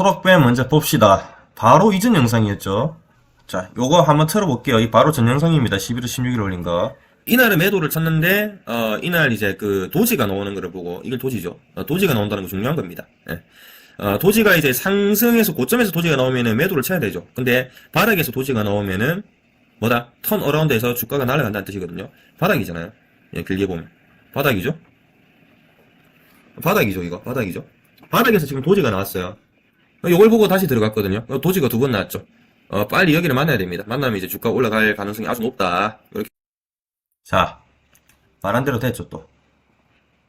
초록뱀 먼저 봅시다. 바로 이전 영상이었죠. 자, 요거 한번 틀어볼게요. 이 바로 전 영상입니다. 11월 16일 올린 거. 이날은 매도를 쳤는데, 어, 이날 이제 그 도지가 나오는 거를 보고, 이걸 도지죠. 어, 도지가 나온다는 거 중요한 겁니다. 예. 어, 도지가 이제 상승해서 고점에서 도지가 나오면은 매도를 쳐야 되죠. 근데 바닥에서 도지가 나오면은 뭐다? 턴 어라운드에서 주가가 날아간다는 뜻이거든요. 바닥이잖아요. 예, 길게 보면. 바닥이죠? 바닥이죠, 이거. 바닥이죠. 바닥에서 지금 도지가 나왔어요. 어, 요걸 보고 다시 들어갔거든요. 어, 도지가 두 번 나왔죠. 어, 빨리 여기를 만나야 됩니다. 만나면 이제 주가 올라갈 가능성이 아주 높다. 이렇게. 자, 말한 대로 됐죠, 또.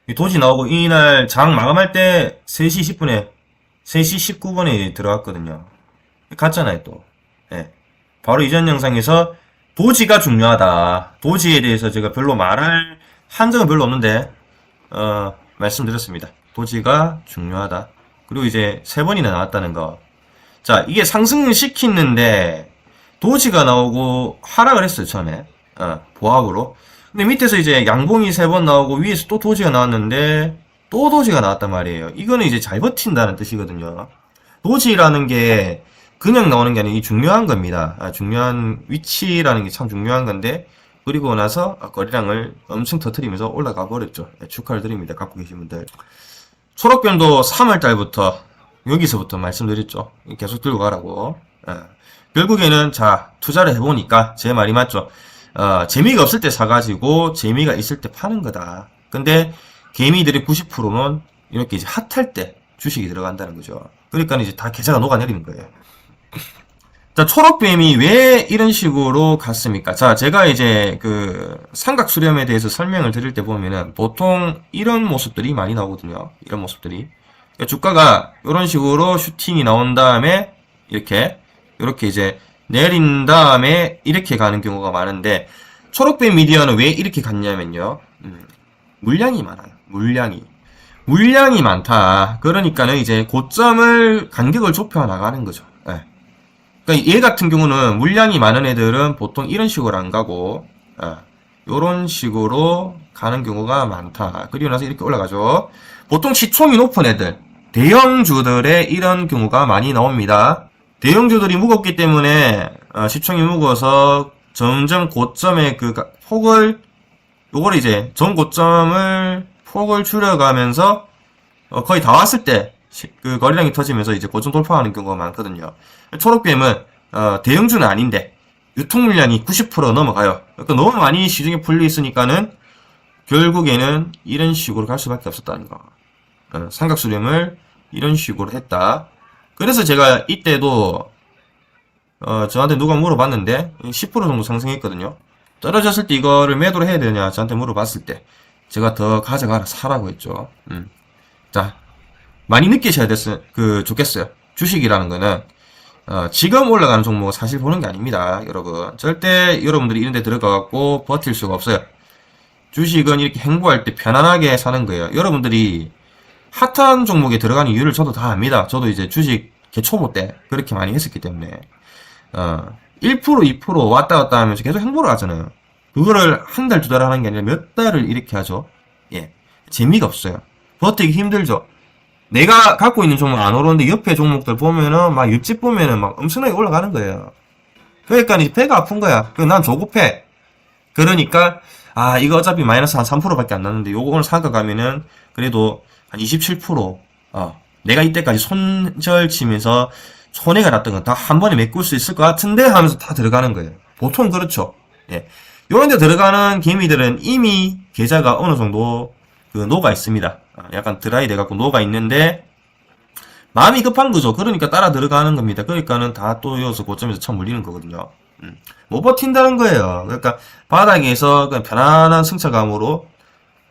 이 도지 나오고 이날 장 마감할 때 3시 10분에, 3시 19분에 들어갔거든요. 갔잖아요, 또. 예. 바로 이전 영상에서 도지가 중요하다. 도지에 대해서 제가 별로 말할 한정은 별로 없는데, 어, 말씀드렸습니다. 도지가 중요하다. 그리고 이제 세 번이나 나왔다는 거. 자, 이게 상승을 시키는데, 도지가 나오고 하락을 했어요, 처음에. 어, 보합으로. 근데 밑에서 이제 양봉이 세 번 나오고 위에서 또 도지가 나왔는데, 또 도지가 나왔단 말이에요. 이거는 이제 잘 버틴다는 뜻이거든요. 도지라는 게 그냥 나오는 게 아니라 이 중요한 겁니다. 아, 중요한 위치라는 게 참 중요한 건데, 그리고 나서 거래량을 엄청 터트리면서 올라가 버렸죠. 네, 축하를 드립니다. 갖고 계신 분들. 초록병도 3월달부터 여기서부터 말씀드렸죠. 계속 들고 가라고. 예. 결국에는 자 투자를 해보니까 제 말이 맞죠. 어, 재미가 없을 때 사가지고 재미가 있을 때 파는 거다. 근데 개미들의 90%는 이렇게 이제 핫할 때 주식이 들어간다는 거죠. 그러니까 이제 다 계좌가 녹아내리는 거예요. 자, 초록뱀이 왜 이런 식으로 갔습니까? 자, 제가 이제 그 삼각 수렴에 대해서 설명을 드릴 때 보면은 보통 이런 모습들이 많이 나오거든요. 이런 모습들이. 그러니까 주가가 이런 식으로 슈팅이 나온 다음에 이렇게 이렇게 이제 내린 다음에 이렇게 가는 경우가 많은데 초록뱀 미디어는 왜 이렇게 갔냐면요. 음, 물량이 많아요. 물량이. 물량이 많다. 그러니까는 이제 고점을 간격을 좁혀 나가는 거죠. 예. 그러니까 얘 같은 경우는 물량이 많은 애들은 보통 이런 식으로 안 가고 이런 식으로 가는 경우가 많다. 그리고 나서 이렇게 올라가죠. 보통 시총이 높은 애들, 대형주들의 이런 경우가 많이 나옵니다. 대형주들이 무겁기 때문에 어, 시총이 무거워서 점점 고점의 그 가- 폭을 요걸 이제 전 고점을 폭을 줄여가면서 어, 거의 다 왔을 때 그 거래량이 터지면서 이제 고점 돌파하는 경우가 많거든요. 초록뱀은 어, 대형주는 아닌데 유통 물량이 90% 넘어가요. 그러니까 너무 많이 시중에 풀려 있으니까는 결국에는 이런 식으로 갈 수밖에 없었다는 거. 어, 삼각 수렴을 이런 식으로 했다. 그래서 제가 이때도 어, 저한테 누가 물어봤는데 10% 정도 상승했거든요. 떨어졌을 때 이거를 매도를 해야 되냐 저한테 물어봤을 때 제가 더 가져가라 사라고 했죠. 음. 자 많이 느끼셔야 됐어 그 좋겠어요. 주식이라는 거는 어, 지금 올라가는 종목은 사실 보는 게 아닙니다, 여러분. 절대 여러분들이 이런 데 들어가갖고 버틸 수가 없어요. 주식은 이렇게 행보할 때 편안하게 사는 거예요. 여러분들이 핫한 종목에 들어가는 이유를 저도 다 압니다. 저도 이제 주식 개초보 때 그렇게 많이 했었기 때문에. 어, 1% 2% 왔다 갔다 하면서 계속 행보를 하잖아요. 그거를 한 달, 두 달 하는 게 아니라 몇 달을 이렇게 하죠. 예. 재미가 없어요. 버티기 힘들죠. 내가 갖고 있는 종목 안 오르는데 옆에 종목들 보면은 막 옆집 보면은 막 엄청나게 올라가는 거예요. 그러니까 이제 배가 아픈 거야. 그난 조급해. 그러니까 아 이거 어차피 마이너스 한 3%밖에 안 나는데 요거 오늘 사가 가면은 그래도 한 27%. 어 내가 이때까지 손절 치면서 손해가 났던 건 다 한 번에 메꿀 수 있을 것 같은데 하면서 다 들어가는 거예요. 보통 그렇죠. 예. 요런 데 들어가는 개미들은 이미 계좌가 어느 정도 그 녹아 있습니다. 아, 약간 드라이 돼갖고 녹아 있는데 마음이 급한 거죠. 그러니까 따라 들어가는 겁니다. 그러니까는 다 또 이어서 고점에서 처음 물리는 거거든요. 음. 못 버틴다는 거예요. 그러니까 바닥에서 그냥 편안한 승차감으로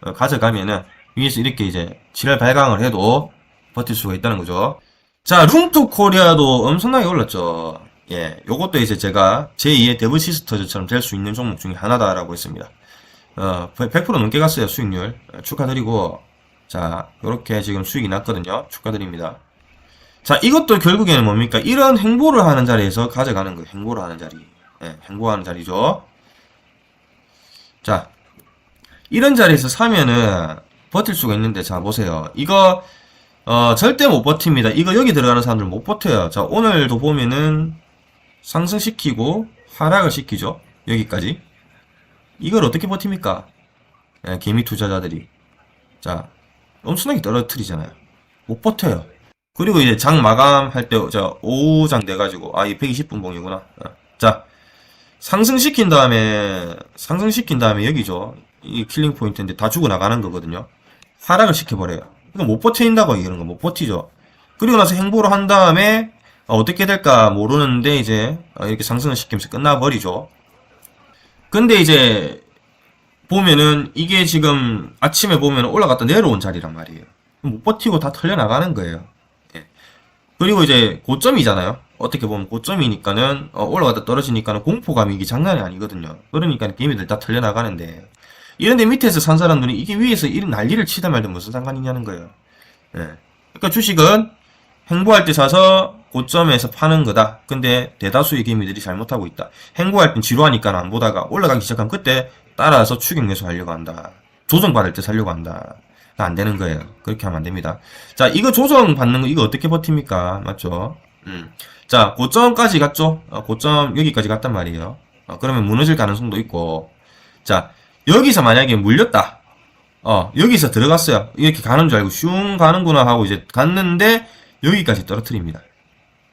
어, 가져가면은 위에서 이렇게 이제 지랄 발광을 해도 버틸 수가 있다는 거죠. 자, 룽투 코리아도 엄청나게 올랐죠. 예, 요것도 이제 제가 제2의 데브 시스터즈처럼 될 수 있는 종목 중에 하나다라고 했습니다. 어, 100% 넘게 갔어요, 수익률. 어, 축하드리고, 자, 요렇게 지금 수익이 났거든요. 축하드립니다. 자, 이것도 결국에는 뭡니까? 이런 행보를 하는 자리에서 가져가는 거예요. 행보를 하는 자리. 예, 행보하는 자리죠. 자, 이런 자리에서 사면은 버틸 수가 있는데, 자, 보세요. 이거, 어, 절대 못 버팁니다. 이거 여기 들어가는 사람들 못 버텨요. 자, 오늘도 보면은 상승시키고 하락을 시키죠. 여기까지. 이걸 어떻게 버팁니까? 예, 개미 투자자들이. 자, 엄청나게 떨어뜨리잖아요. 못 버텨요. 그리고 이제 장 마감할 때, 자, 5장 돼가지고, 아, 이 120분 봉이구나. 어. 자, 상승시킨 다음에, 상승시킨 다음에 여기죠. 이 킬링 포인트인데 다 죽어 나가는 거거든요. 하락을 시켜버려요. 이거 못 버틴다고 이런 거못 버티죠. 그리고 나서 행보를 한 다음에, 어, 어떻게 될까 모르는데, 이제, 어, 이렇게 상승을 시키면서 끝나버리죠. 근데 이제, 보면은, 이게 지금 아침에 보면 올라갔다 내려온 자리란 말이에요. 못 버티고 다 털려나가는 거예요. 예. 그리고 이제 고점이잖아요. 어떻게 보면 고점이니까는 어, 올라갔다 떨어지니까는 공포감이 이게 장난이 아니거든요. 그러니까 게임들 다 털려나가는데 이런데 밑에서 산 사람들이 이게 위에서 이런 난리를 치다 말든 무슨 상관이냐는 거예요. 예. 그러니까 주식은 행보할 때 사서 고점에서 파는 거다. 근데 대다수의 개미들이 잘못하고 있다. 행보할 땐 지루하니까 안 보다가 올라가기 시작하면 그때 따라서 추격 매수하려고 한다. 조정받을 때 살려고 한다. 안 되는 거예요. 그렇게 하면 안 됩니다. 자, 이거 조정 받는 거 이거 어떻게 버팁니까? 맞죠? 음. 자, 고점까지 갔죠? 어, 고점 여기까지 갔단 말이에요. 어, 그러면 무너질 가능성도 있고. 자, 여기서 만약에 물렸다. 어, 여기서 들어갔어요. 이렇게 가는 줄 알고 슝 가는구나 하고 이제 갔는데 여기까지 떨어뜨립니다.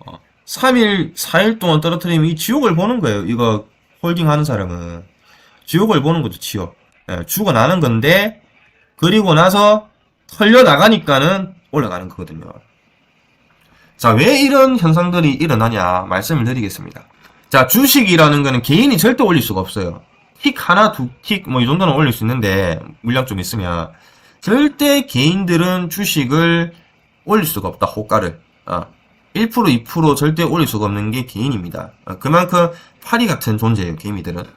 어, 3일, 4일 동안 떨어뜨리면 이 지옥을 보는 거예요. 이거 홀딩 하는 사람은. 지옥을 보는 거죠, 지옥. 예, 죽어나는 건데, 그리고 나서 털려 나가니까는 올라가는 거거든요. 자, 왜 이런 현상들이 일어나냐 말씀을 드리겠습니다. 자, 주식이라는 거는 개인이 절대 올릴 수가 없어요. 틱 하나, 두 틱, 뭐 이 정도는 올릴 수 있는데 물량 좀 있으면 절대 개인들은 주식을 올릴 수가 없다. 호가를. 어, 1% 2% 절대 올릴 수가 없는 게 개인입니다. 어, 그만큼 파리 같은 존재예요. 개미들은.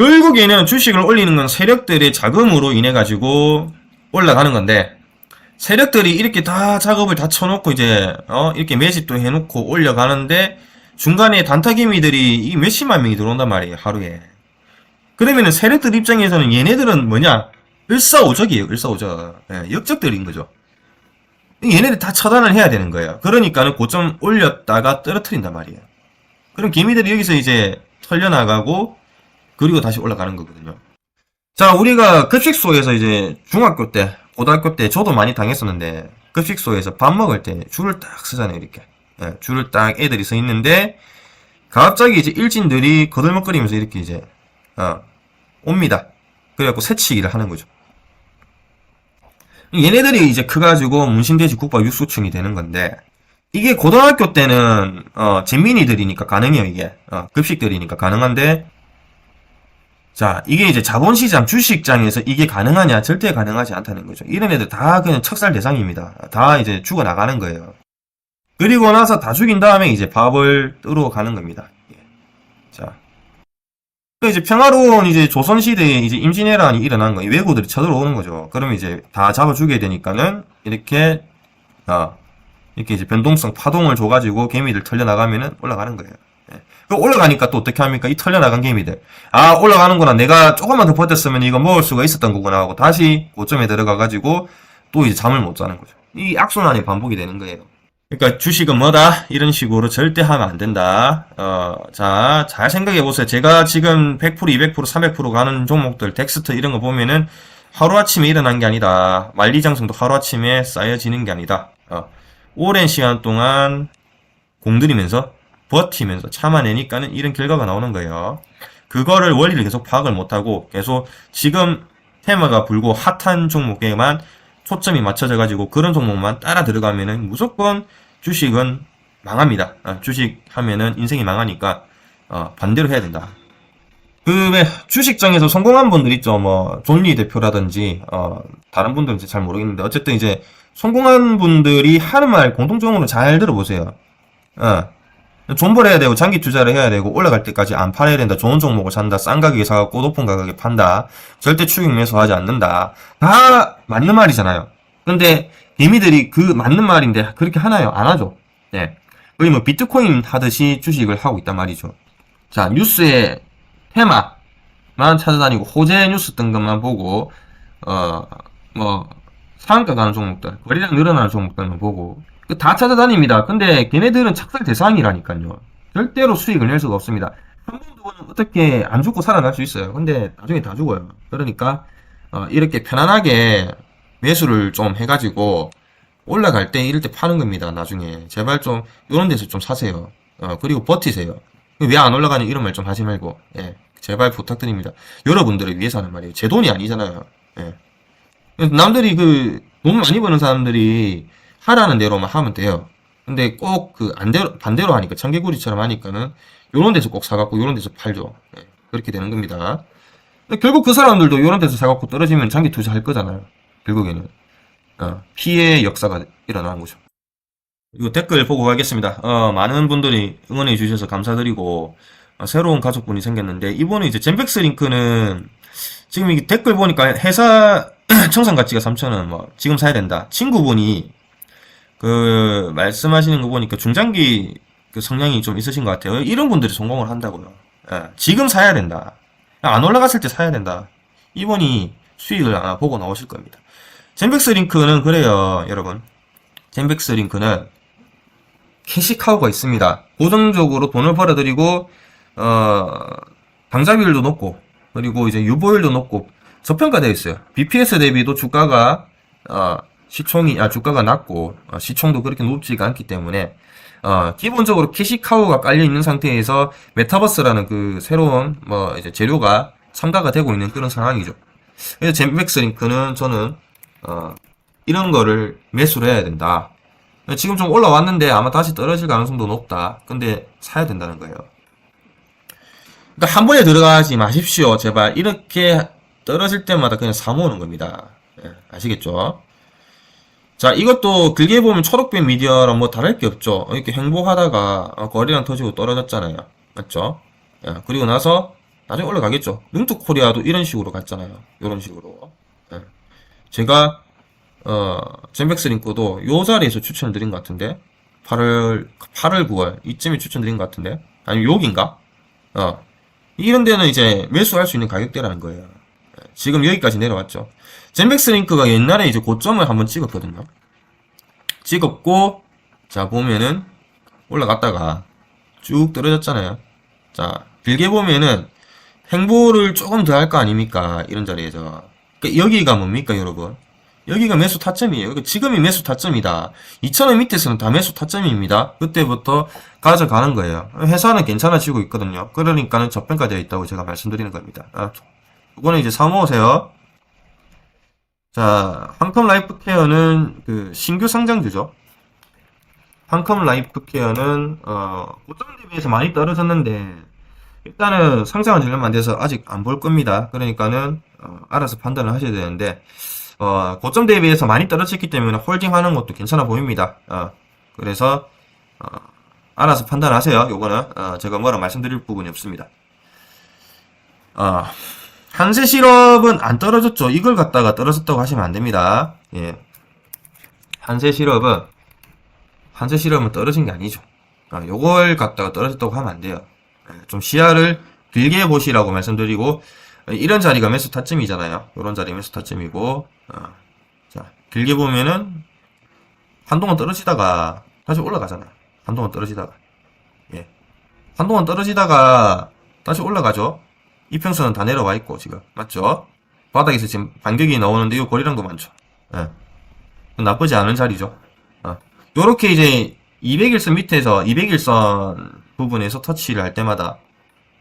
결국에는 주식을 올리는 건 세력들의 자금으로 인해 가지고 올라가는 건데 세력들이 이렇게 다 작업을 다 쳐놓고 이제 어 이렇게 매집도 해놓고 올려가는데 중간에 단타기미들이 이 몇십만 명이 들어온단 말이에요 하루에. 그러면은 세력들 입장에서는 얘네들은 뭐냐? 일사오적이에요 일사오적. 예, 역적들인 거죠. 얘네들 다 처단을 해야 되는 거예요. 그러니까는 고점 올렸다가 떨어뜨린단 말이에요. 그럼 개미들이 여기서 이제 털려나가고 그리고 다시 올라가는 거거든요. 자, 우리가 급식소에서 이제 중학교 때, 고등학교 때 저도 많이 당했었는데, 급식소에서 밥 먹을 때 줄을 딱 서잖아요, 이렇게. 예, 줄을 딱 애들이 서 있는데, 갑자기 이제 일진들이 거들먹거리면서 이렇게 이제, 어, 옵니다. 그래갖고 새치기를 하는 거죠. 얘네들이 이제 커가지고 문신돼지 국밥 육수층이 되는 건데, 이게 고등학교 때는, 어, 재민이들이니까 가능해요, 이게. 어, 급식들이니까 가능한데, 자, 이게 이제 자본시장, 주식장에서 이게 가능하냐? 절대 가능하지 않다는 거죠. 이런 애들 다 그냥 척살 대상입니다. 다 이제 죽어나가는 거예요. 그리고 나서 다 죽인 다음에 이제 밥을 뜨러 가는 겁니다. 예. 자. 그 이제 평화로운 이제 조선시대에 이제 임진왜란이 일어난 거예요. 외국들이 쳐들어오는 거죠. 그러면 이제 다 잡아 죽여야 되니까는 이렇게, 어, 이렇게 이제 변동성 파동을 줘가지고 개미들 털려나가면은 올라가는 거예요. 그 올라가니까 또 어떻게 합니까? 이 털려나간 개미들. 아, 올라가는구나. 내가 조금만 더 버텼으면 이거 먹을 수가 있었던 거구나 하고 다시 고점에 들어가가지고 또 이제 잠을 못 자는 거죠. 이 악순환이 반복이 되는 거예요. 그러니까 주식은 뭐다? 이런 식으로 절대 하면 안 된다. 어, 자, 잘 생각해 보세요. 제가 지금 100%, 200%, 300% 가는 종목들, 덱스터 이런 거 보면은 하루아침에 일어난 게 아니다. 만리장성도 하루아침에 쌓여지는 게 아니다. 어, 오랜 시간 동안 공들이면서 버티면서 참아내니까는 이런 결과가 나오는 거예요. 그거를 원리를 계속 파악을 못하고 계속 지금 테마가 불고 핫한 종목에만 초점이 맞춰져 가지고 그런 종목만 따라 들어가면은 무조건 주식은 망합니다. 어, 주식 하면은 인생이 망하니까 어, 반대로 해야 된다. 그왜 주식장에서 성공한 분들 있죠. 뭐 존리 대표라든지 어, 다른 분들은 이제 잘 모르겠는데 어쨌든 이제 성공한 분들이 하는 말 공통적으로 잘 들어보세요. 어, 존버를 해야 되고 장기 투자를 해야 되고 올라갈 때까지 안 팔아야 된다. 좋은 종목을 산다. 싼 가격에 사갖고 높은 가격에 판다. 절대 추격 매수하지 않는다. 다 맞는 말이잖아요. 근데 개미들이 그 맞는 말인데 그렇게 하나요? 안 하죠. 네. 거의 뭐 비트코인 하듯이 주식을 하고 있단 말이죠. 자, 뉴스에 테마만 찾아다니고 호재 뉴스 뜬 것만 보고 어 뭐 상한가 가는 종목들, 거래량 늘어나는 종목들만 보고 그 다 찾아다닙니다. 근데 걔네들은 착살 대상이라니까요. 절대로 수익을 낼 수가 없습니다. 한번도는 어떻게 안 죽고 살아날 수 있어요. 근데 나중에 다 죽어요. 그러니까 어, 이렇게 편안하게 매수를 좀 해가지고 올라갈 때 이럴 때 파는 겁니다. 나중에 제발 좀 이런 데서 좀 사세요. 어, 그리고 버티세요. 왜 안 올라가냐 이런 말 좀 하지 말고 예, 제발 부탁드립니다. 여러분들을 위해서 하는 말이에요. 제 돈이 아니잖아요. 예. 남들이 그 돈 많이 버는 사람들이 하라는 대로만 하면 돼요. 근데 꼭그 안대로 반대로 하니까 청개구리처럼 하니까는 요런 데서 꼭 사갖고 요런 데서 팔죠. 예, 그렇게 되는 겁니다. 결국 그 사람들도 요런 데서 사갖고 떨어지면 장기 투자할 거잖아요. 결국에는 어, 피해 역사가 일어나는 거죠. 이거 댓글 보고 가겠습니다. 어, 많은 분들이 응원해 주셔서 감사드리고 어, 새로운 가족분이 생겼는데 이번에 이제 젠백스 링크는 지금 이 댓글 보니까 회사 청산 가치가 3,000원 뭐 지금 사야 된다. 친구분이 그 말씀하시는 거 보니까 중장기 그 성향이 좀 있으신 것 같아요. 이런 분들이 성공을 한다고요. 예, 지금 사야 된다. 안 올라갔을 때 사야 된다. 이분이 수익을 아마 보고 나오실 겁니다. 젠백스 링크는 그래요, 여러분. 젠백스 링크는 캐시카우가 있습니다. 고정적으로 돈을 벌어들이고 어, 당좌비율도 높고 그리고 이제 유보율도 높고 저평가되어 있어요. BPS 대비도 주가가 어, 시총이 아 주가가 낮고 어, 시총도 그렇게 높지가 않기 때문에 어, 기본적으로 캐시카우가 깔려 있는 상태에서 메타버스라는 그 새로운 뭐 이제 재료가 첨가가 되고 있는 그런 상황이죠. 그래서 젠백스 링크는 저는 어, 이런 거를 매수를 해야 된다. 지금 좀 올라왔는데 아마 다시 떨어질 가능성도 높다. 근데 사야 된다는 거예요. 그러니까 한 번에 들어가지 마십시오. 제발 이렇게 떨어질 때마다 그냥 사 모으는 겁니다. 예, 아시겠죠? 자, 이것도 길게 보면 초록빛 미디어랑 뭐 다를 게 없죠. 이렇게 행보하다가 어, 거래량 터지고 떨어졌잖아요. 맞죠? 예, 그리고 나서 나중에 올라가겠죠. 능투 코리아도 이런 식으로 갔잖아요. 이런 식으로. 예. 제가 어, 젠백스 링크도 요 자리에서 추천을 드린 것 같은데 8월 8월 9월 이쯤에 추천드린 것 같은데 아니면 여기인가? 어. 이런 데는 이제 매수할 수 있는 가격대라는 거예요. 예, 지금 여기까지 내려왔죠. 젠백스 링크가 옛날에 이제 고점을 한번 찍었거든요. 찍었고, 자, 보면은, 올라갔다가 쭉 떨어졌잖아요. 자, 길게 보면은, 행보를 조금 더 할 거 아닙니까? 이런 자리에서. 그러니까 여기가 뭡니까, 여러분? 여기가 매수 타점이에요. 그러니까 지금이 매수 타점이다. 2,000원 밑에서는 다 매수 타점입니다. 그때부터 가져가는 거예요. 회사는 괜찮아지고 있거든요. 그러니까는 저평가되어 있다고 제가 말씀드리는 겁니다. 아, 이거는 이제 사모으세요. 자, 황컴 라이프 케어는 그 신규 상장주죠. 황컴 라이프 케어는 어, 고점 대비해서 많이 떨어졌는데 일단은 상장은 얼마 안 돼서 아직 안 볼 겁니다. 그러니까는 어, 알아서 판단을 하셔야 되는데 어, 고점 대비해서 많이 떨어졌기 때문에 홀딩하는 것도 괜찮아 보입니다. 어, 그래서 어, 알아서 판단하세요. 요거는 어, 제가 뭐라 말씀드릴 부분이 없습니다. 어, 한세 시럽은 안 떨어졌죠. 이걸 갖다가 떨어졌다고 하시면 안 됩니다. 예. 한세 시럽은 한세 시럽은 떨어진 게 아니죠. 아, 요걸 갖다가 떨어졌다고 하면 안 돼요. 예, 좀 시야를 길게 보시라고 말씀드리고 어, 이런 자리가 매수 타점이잖아요. 이런 자리 매수 타점이고 어, 자 길게 보면은 한동안 떨어지다가 다시 올라가잖아요. 한동안 떨어지다가 예. 한동안 떨어지다가 다시 올라가죠. 이평선은 다 내려와 있고 지금 맞죠? 바닥에서 지금 반격이 나오는데 이 거리량도 많죠. 예. 나쁘지 않은 자리죠. 어. 요렇게 이제 200일선 밑에서 200일선 부분에서 터치를 할 때마다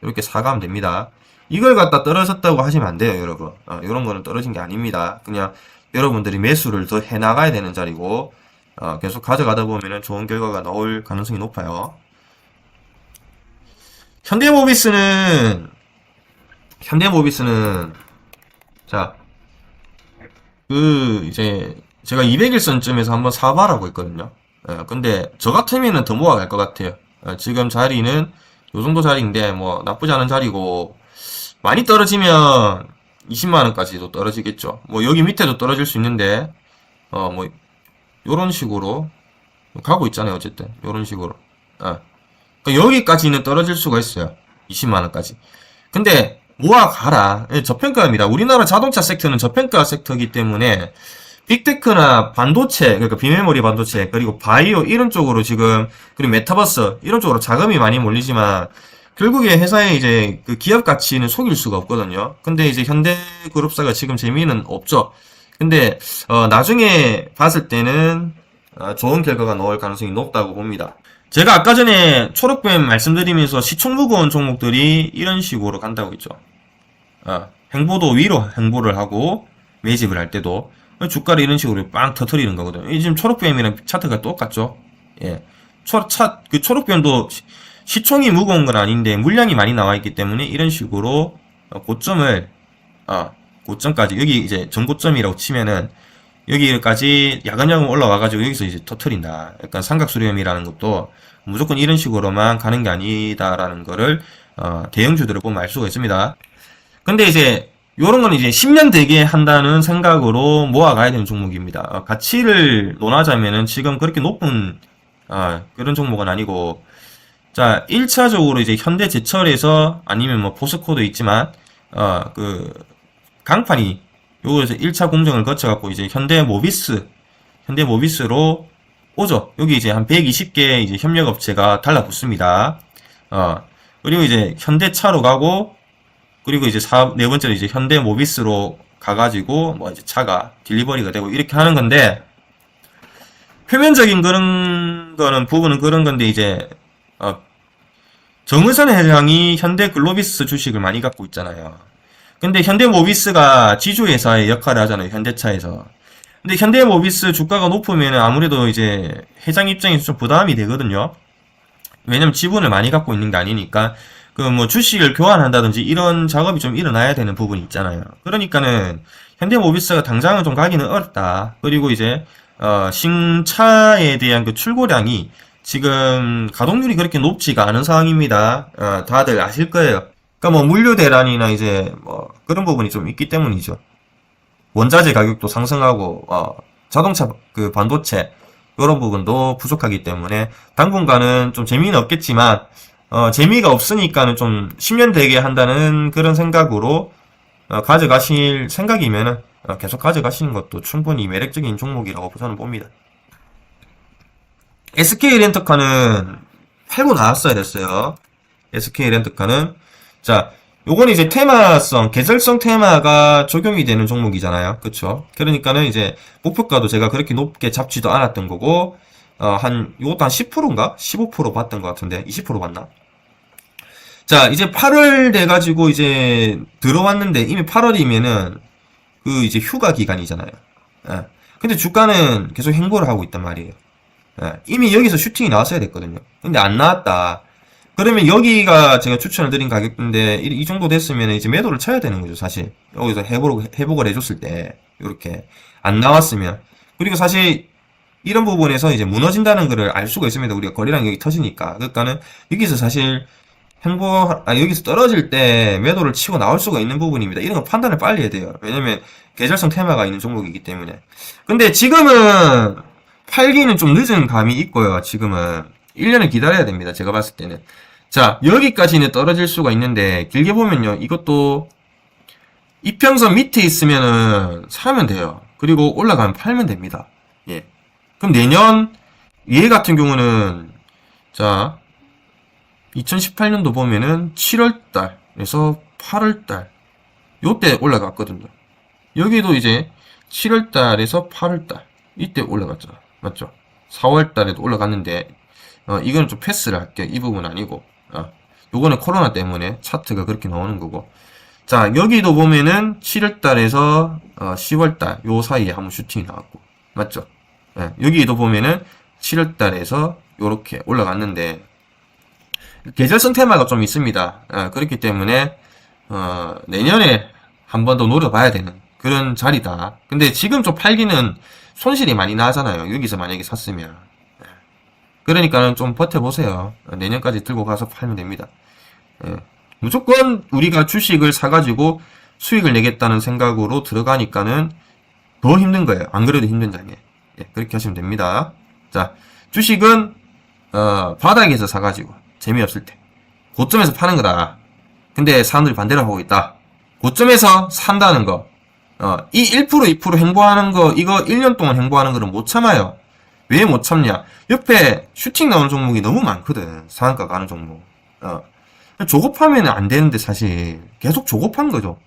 이렇게 사가면 됩니다. 이걸 갖다 떨어졌다고 하시면 안 돼요, 여러분. 어, 이런 거는 떨어진 게 아닙니다. 그냥 여러분들이 매수를 더 해나가야 되는 자리고 어, 계속 가져가다 보면은 좋은 결과가 나올 가능성이 높아요. 현대모비스는 현대모비스는 자, 그 이제 제가 200일선쯤에서 한번 사봐라고 했거든요. 예, 근데 저 같으면은 더 모아갈 것 같아요. 예, 지금 자리는 요 정도 자리인데 뭐 나쁘지 않은 자리고 많이 떨어지면 20만 원까지도 떨어지겠죠. 뭐 여기 밑에도 떨어질 수 있는데 어 뭐 요런 식으로 가고 있잖아요. 어쨌든 요런 식으로. 예. 그러니까 여기까지는 떨어질 수가 있어요. 20만 원까지. 근데 모아 가라. 예, 저평가입니다. 우리나라 자동차 섹터는 저평가 섹터이기 때문에 빅테크나 반도체, 그러니까 비메모리 반도체, 그리고 바이오 이런 쪽으로 지금, 그리고 메타버스 이런 쪽으로 자금이 많이 몰리지만, 결국에 회사의 이제 그 기업 가치는 속일 수가 없거든요. 근데 이제 현대그룹사가 지금 재미는 없죠. 근데, 어, 나중에 봤을 때는, 어, 좋은 결과가 나올 가능성이 높다고 봅니다. 제가 아까 전에 초록뱀 말씀드리면서 시총 무거운 종목들이 이런 식으로 간다고 했죠. 어, 행보도 위로 행보를 하고 매집을 할 때도 주가를 이런 식으로 빵 터트리는 거거든요. 이 지금 초록뱀이랑 차트가 똑같죠. 예. 초, 차, 그 초록뱀도 시- 시총이 무거운 건 아닌데 물량이 많이 나와 있기 때문에 이런 식으로 어, 고점을 어, 고점까지 여기 이제 전고점이라고 치면은 여기까지 야간야간 올라와가지고 여기서 이제 터트린다. 약간 삼각수렴이라는 것도 무조건 이런 식으로만 가는 게 아니다라는 거를 어, 대형주들을 보면 알 수가 있습니다. 근데 이제 요런 거는 이제 10년 되게 한다는 생각으로 모아가야 되는 종목입니다. 어, 가치를 논하자면은 지금 그렇게 높은 어, 그런 종목은 아니고 자 1차적으로 이제 현대제철에서 아니면 뭐 포스코도 있지만 어그 강판이 요거에서 1차 공정을 거쳐갖고 이제 현대 모비스 현대 모비스로 오죠. 여기 이제 한 120개 이제 협력업체가 달라붙습니다. 어 그리고 이제 현대차로 가고 그리고 이제 사, 네 번째로 이제 현대 모비스로 가가지고 뭐 이제 차가 딜리버리가 되고 이렇게 하는 건데 표면적인 그런 거는 부분은 그런 건데 이제 어, 정의선 회장이 현대 글로비스 주식을 많이 갖고 있잖아요. 근데 현대모비스가 지주회사의 역할을 하잖아요. 현대차에서. 근데 현대모비스 주가가 높으면 아무래도 이제 회장 입장에서 좀 부담이 되거든요. 왜냐면 지분을 많이 갖고 있는 게 아니니까 그 뭐 주식을 교환한다든지 이런 작업이 좀 일어나야 되는 부분이 있잖아요. 그러니까는 현대모비스가 당장은 좀 가기는 어렵다. 그리고 이제 어 신차에 대한 그 출고량이 지금 가동률이 그렇게 높지가 않은 상황입니다. 어, 다들 아실 거예요. 그러니까 뭐 물류 대란이나 이제 뭐 그런 부분이 좀 있기 때문이죠. 원자재 가격도 상승하고 어, 자동차 그 반도체 이런 부분도 부족하기 때문에 당분간은 좀 재미는 없겠지만 어, 재미가 없으니까는 좀 10년 되게 한다는 그런 생각으로 어, 가져가실 생각이면은 어, 계속 가져가시는 것도 충분히 매력적인 종목이라고 저는 봅니다. SK 렌터카는 팔고 나왔어야 됐어요. SK 렌터카는 자, 요건 이제 테마성, 계절성 테마가 적용이 되는 종목이잖아요. 그쵸? 그러니까는 이제 목표가도 제가 그렇게 높게 잡지도 않았던 거고, 어, 한, 요것도 한 10%인가? 15% 봤던 것 같은데, 20% 봤나? 자, 이제 8월 돼가지고 이제 들어왔는데, 이미 8월이면은, 그 이제 휴가 기간이잖아요. 예. 근데 주가는 계속 행보를 하고 있단 말이에요. 예. 이미 여기서 슈팅이 나왔어야 됐거든요. 근데 안 나왔다. 그러면 여기가 제가 추천을 드린 가격인데 이, 이 정도 됐으면 이제 매도를 쳐야 되는 거죠, 사실. 여기서 회복, 회복을 해줬을 때 이렇게 안 나왔으면 그리고 사실 이런 부분에서 이제 무너진다는 것을 알 수가 있습니다. 우리가 거래량 여기 터지니까. 그러니까는 여기서 사실 행보, 아, 여기서 떨어질 때 매도를 치고 나올 수가 있는 부분입니다. 이런 거 판단을 빨리 해야 돼요. 왜냐면 계절성 테마가 있는 종목이기 때문에. 근데 지금은 팔기는 좀 늦은 감이 있고요. 지금은 1년을 기다려야 됩니다. 제가 봤을 때는. 자, 여기까지는 떨어질 수가 있는데 길게 보면요. 이것도 이평선 밑에 있으면은 사면 돼요. 그리고 올라가면 팔면 됩니다. 예. 그럼 내년 얘 같은 경우는 자 2018년도 보면은 7월달에서 8월달 요때 올라갔거든요. 여기도 이제 7월달에서 8월달 이때 올라갔죠. 맞죠? 4월달에도 올라갔는데 어, 이거는 좀 패스를 할게요. 이 부분 아니고 어, 요거는 코로나 때문에 차트가 그렇게 나오는 거고 자 여기도 보면은 7월달에서 어, 10월달 요 사이에 한번 슈팅이 나왔고 맞죠? 예, 여기도 보면은 7월달에서 요렇게 올라갔는데 계절성 테마가 좀 있습니다. 아, 그렇기 때문에 어, 내년에 한 번 더 노려봐야 되는 그런 자리다. 근데 지금 좀 팔기는 손실이 많이 나잖아요. 여기서 만약에 샀으면. 예. 그러니까는 좀 버텨보세요. 어, 내년까지 들고 가서 팔면 됩니다. 예. 무조건 우리가 주식을 사가지고 수익을 내겠다는 생각으로 들어가니까는 더 힘든 거예요. 안 그래도 힘든 장에. 예, 그렇게 하시면 됩니다. 자, 주식은 어, 바닥에서 사가지고 재미없을 때 고점에서 파는 거다. 근데 사람들이 반대로 하고 있다. 고점에서 산다는 거 어, 이 1% 2% 행보하는 거 이거 1년 동안 행보하는 거는 못 참아요. 왜 못 참냐? 옆에 슈팅 나오는 종목이 너무 많거든. 상한가 가는 종목. 어. 조급하면 안 되는데 사실 계속 조급한 거죠.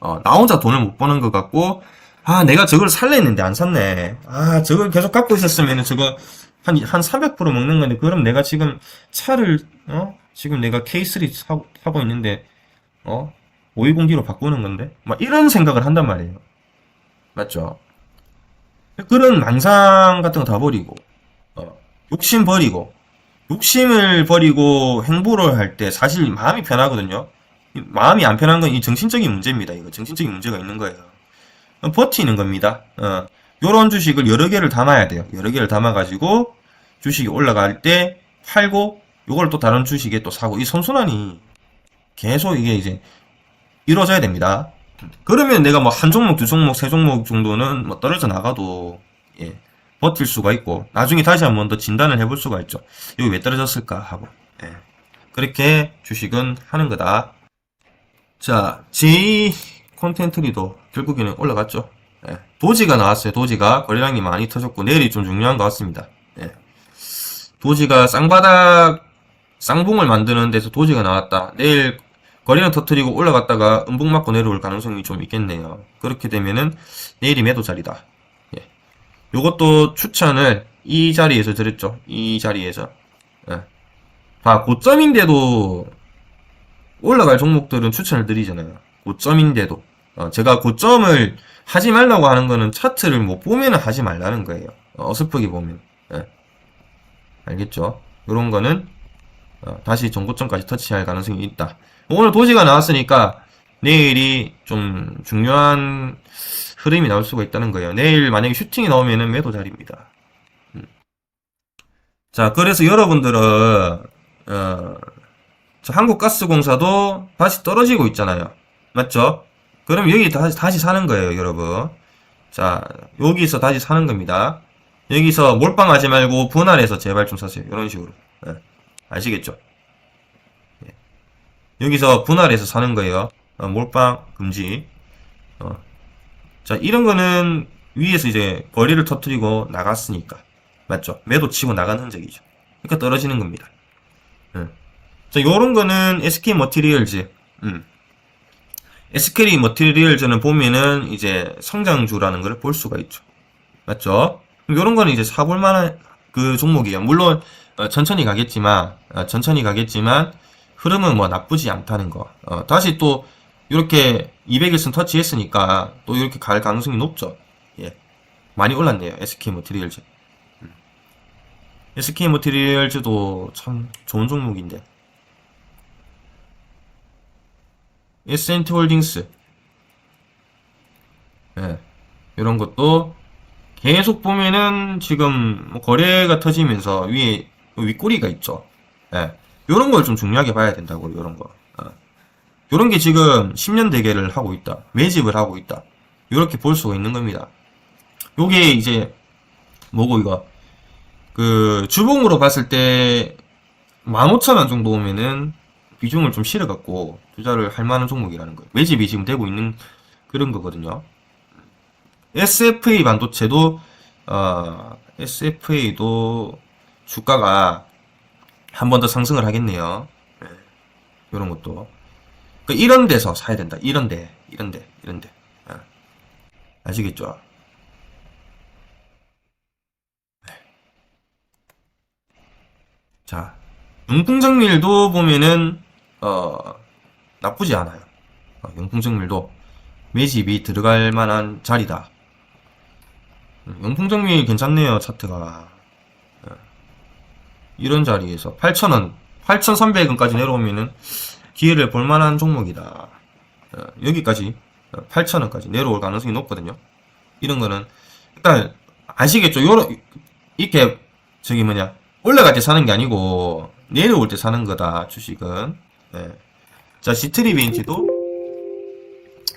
어, 나 혼자 돈을 못 버는 것 같고 아 내가 저걸 살려 했는데 안 샀네. 아 저걸 계속 갖고 있었으면 저거 한, 한 300% 먹는 건데 그럼 내가 지금 차를 어? 지금 내가 K3 사, 타고 있는데 어? 520D로 바꾸는 건데? 막 이런 생각을 한단 말이에요. 맞죠? 그런 망상 같은 거 다 버리고, 어, 욕심 버리고, 욕심을 버리고 행보를 할 때 사실 마음이 편하거든요. 이 마음이 안 편한 건 이 정신적인 문제입니다. 이거 정신적인 문제가 있는 거예요. 어, 버티는 겁니다. 어, 요런 주식을 여러 개를 담아야 돼요. 여러 개를 담아가지고 주식이 올라갈 때 팔고 요걸 또 다른 주식에 또 사고 이 선순환이 계속 이게 이제 이루어져야 됩니다. 그러면 내가 뭐 한 종목, 두 종목, 세 종목 정도는 뭐 떨어져 나가도 예, 버틸 수가 있고 나중에 다시 한 번 더 진단을 해볼 수가 있죠. 이거 왜 떨어졌을까 하고 예. 그렇게 주식은 하는 거다. 자, J 콘텐츠리도 결국에는 올라갔죠. 예. 도지가 나왔어요. 도지가 거래량이 많이 터졌고 내일이 좀 중요한 것 같습니다. 예. 도지가 쌍바닥 쌍봉을 만드는 데서 도지가 나왔다. 내일 거래량 터트리고 올라갔다가 음봉 맞고 내려올 가능성이 좀 있겠네요. 그렇게 되면은 내일이 매도 자리다. 예. 요것도 추천을 이 자리에서 드렸죠. 이 자리에서. 예. 봐, 고점인데도 올라갈 종목들은 추천을 드리잖아요. 고점인데도. 어, 제가 고점을 하지 말라고 하는 거는 차트를 못 보면 하지 말라는 거예요. 어, 어설프게 보면. 예. 알겠죠? 요런 거는 어, 다시 정고점까지 터치할 가능성이 있다. 오늘 도지가 나왔으니까 내일이 좀 중요한 흐름이 나올 수가 있다는 거예요. 내일 만약에 슈팅이 나오면은 매도 자리입니다. 음. 자, 그래서 여러분들은 어, 저 한국가스공사도 다시 떨어지고 있잖아요. 맞죠? 그럼 여기 다시, 다시 사는 거예요, 여러분. 자, 여기서 다시 사는 겁니다. 여기서 몰빵하지 말고 분할해서 제발 좀 사세요. 이런 식으로. 예. 아시겠죠? 예. 여기서 분할해서 사는 거예요. 어, 몰빵 금지. 어. 자, 이런 거는 위에서 이제 거리를 터트리고 나갔으니까. 맞죠? 매도 치고 나간 흔적이죠. 그러니까 떨어지는 겁니다. 예. 자, 요런 거는 SK 머티리얼즈. 음. SK 머티리얼즈는 보면은 이제 성장주라는 걸 볼 수가 있죠. 맞죠? 요런 거는 이제 사볼 만한 그 종목이에요. 물론 어, 천천히 가겠지만 어, 천천히 가겠지만 흐름은 뭐 나쁘지 않다는 거. 어, 다시 또 이렇게 200일선 터치했으니까 또 이렇게 갈 가능성이 높죠. 예. 많이 올랐네요. SK 머티리얼즈. 음. SK 머티리얼즈도 참 좋은 종목인데. S&T 홀딩스. 예. 이런 것도 계속 보면은 지금 뭐 거래가 터지면서 위에 윗꼬리가 있죠. 예. 요런 걸 좀 중요하게 봐야 된다고, 요런 거. 어. 요런 게 지금 10년 대계를 하고 있다. 매집을 하고 있다. 요렇게 볼 수가 있는 겁니다. 요게 이제, 뭐고, 이거. 그, 주봉으로 봤을 때, 15,000원 정도 오면은, 비중을 좀 실어갖고, 투자를 할 만한 종목이라는 거예요. 매집이 지금 되고 있는 그런 거거든요. SFA 반도체도 어, SFA도 주가가 한 번 더 상승을 하겠네요. 네. 이런 것도 그 이런 데서 사야 된다. 이런 데, 이런 데, 이런 데. 어. 아시겠죠? 네. 자, 용풍정밀도 보면은 어, 나쁘지 않아요. 어, 용풍정밀도 매집이 들어갈 만한 자리다. 용풍정리 괜찮네요, 차트가. 예. 이런 자리에서 8,000원, 8,300원까지 내려오면은 기회를 볼 만한 종목이다. 예, 여기까지 8,000원까지 내려올 가능성이 높거든요. 이런 거는 일단 아시겠죠? 요런 이렇게 저기 뭐냐 올라갈 때 사는 게 아니고 내려올 때 사는 거다 주식은. 예. 자 시트리벤치도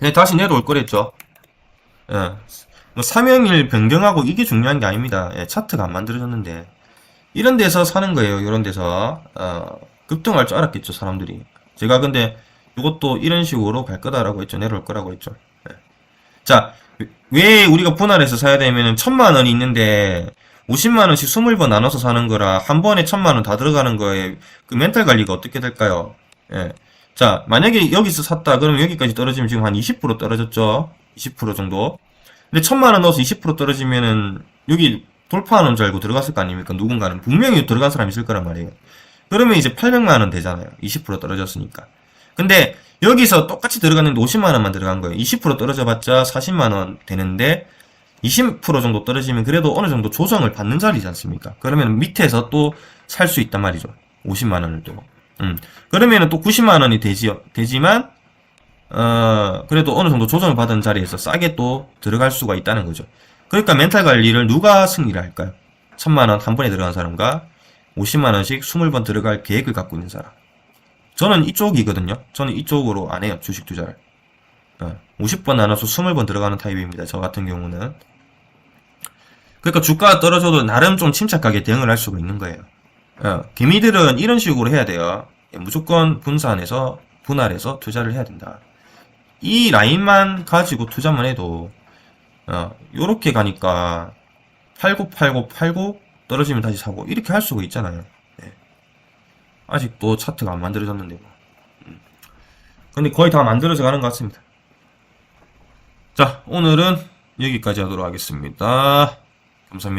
네, 다시 내려올 거랬죠. 예. 뭐 사명일 변경하고 이게 중요한 게 아닙니다. 예, 차트가 안 만들어졌는데 이런 데서 사는 거예요. 이런 데서 어, 급등할 줄 알았겠죠 사람들이. 제가 근데 이것도 이런 식으로 갈 거다라고 했죠. 내려올 거라고 했죠. 예. 자, 왜 우리가 분할해서 사야 되면은 천만 원이 있는데 50만 원씩 20번 나눠서 사는 거라 한 번에 천만 원 다 들어가는 거에 그 멘탈 관리가 어떻게 될까요? 예. 자, 만약에 여기서 샀다 그러면 여기까지 떨어지면 지금 한 20% 떨어졌죠? 20% 정도. 근데 천만 원 넣어서 20% 떨어지면은 여기 돌파하는 줄 알고 들어갔을 거 아닙니까? 누군가는 분명히 들어간 사람이 있을 거란 말이에요. 그러면 이제 800만 원 되잖아요. 20% 떨어졌으니까. 근데 여기서 똑같이 들어갔는데 50만 원만 들어간 거예요. 20% 떨어져 봤자 40만 원 되는데 20% 정도 떨어지면 그래도 어느 정도 조정을 받는 자리지 않습니까? 그러면 밑에서 또 살 수 있단 말이죠. 50만 원을 두고. 음. 그러면은 또 90만 원이 되지, 되지만, 어, 그래도 어느 정도 조정을 받은 자리에서 싸게 또 들어갈 수가 있다는 거죠. 그러니까 멘탈 관리를 누가 승리를 할까요? 천만 원 한 번에 들어간 사람과 50만 원씩 20번 들어갈 계획을 갖고 있는 사람. 저는 이쪽이거든요. 저는 이쪽으로 안 해요. 주식 투자를. 어, 50번 나눠서 20번 들어가는 타입입니다. 저 같은 경우는. 그러니까 주가가 떨어져도 나름 좀 침착하게 대응을 할 수가 있는 거예요. 어, 개미들은 이런 식으로 해야 돼요. 예, 무조건 분산해서 분할해서 투자를 해야 된다. 이 라인만 가지고 투자만 해도 어, 요렇게 가니까 팔고 팔고 팔고 떨어지면 다시 사고 이렇게 할 수가 있잖아요. 예. 아직도 차트가 안 만들어졌는데 뭐. 음. 근데 거의 다 만들어져 가는 것 같습니다. 자, 오늘은 여기까지 하도록 하겠습니다. 감사합니다.